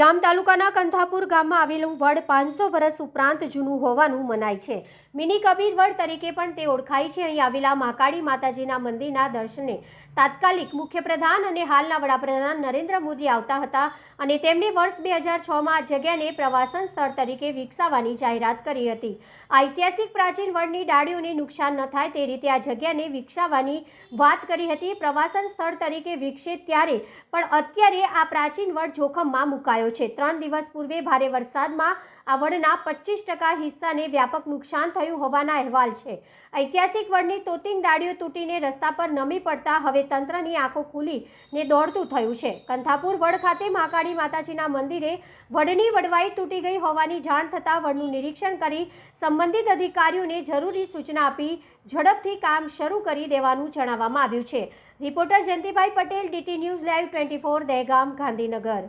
ગામ તાલુકાના કંથાપુર ગામમાં આવેલું વડ પાંચસો વર્ષ ઉપરાંત જૂનું હોવાનું મનાય છે. મિની કબીર વડ તરીકે પણ તે ઓળખાય છે. અહીં આવેલા મહાકાળી માતાજીના મંદિરના દર્શને તાત્કાલિક મુખ્યપ્રધાન અને હાલના વડાપ્રધાન નરેન્દ્ર મોદી આવતા હતા અને તેમણે વર્ષ બે હજાર છમાં આ જગ્યાને પ્રવાસન સ્થળ તરીકે વિકસાવવાની જાહેરાત કરી હતી. ઐતિહાસિક પ્રાચીન વડની ડાળીઓને નુકસાન ન થાય તે રીતે આ જગ્યાને વિકસાવવાની વાત કરી હતી. પ્રવાસન સ્થળ તરીકે વિકસે ત્યારે પણ અત્યારે આ પ્રાચીન વડ જોખમમાં મુકાયો છે. ત્રણ દિવસ પૂર્વે ભારે વરસાદમાં આ વડના પચીસ ટકા હિસ્સાને વ્યાપક નુકસાન થયું હોવાના અહેવાલ છે. ઐતિહાસિક વડની તોતિંગ ડાળીઓ તૂટીને રસ્તા પર નમી પડતા હવે તંત્રની આંખો ખુલીને દોડતું થયું છે. કંથાપુર વડ ખાતે મહાકાળી માતાજીના મંદિરે વડની વડવાઈ તૂટી ગઈ હોવાની જાણ થતાં વડનું નિરીક્ષણ કરી સંબંધિત અધિકારીઓને જરૂરી સૂચના આપી ઝડપથી કામ શરૂ કરી દેવાનું જણાવવામાં આવ્યું છે. Reporter Jayantibhai Patel, DT news live twenty four, Dehgam, Gandhinagar.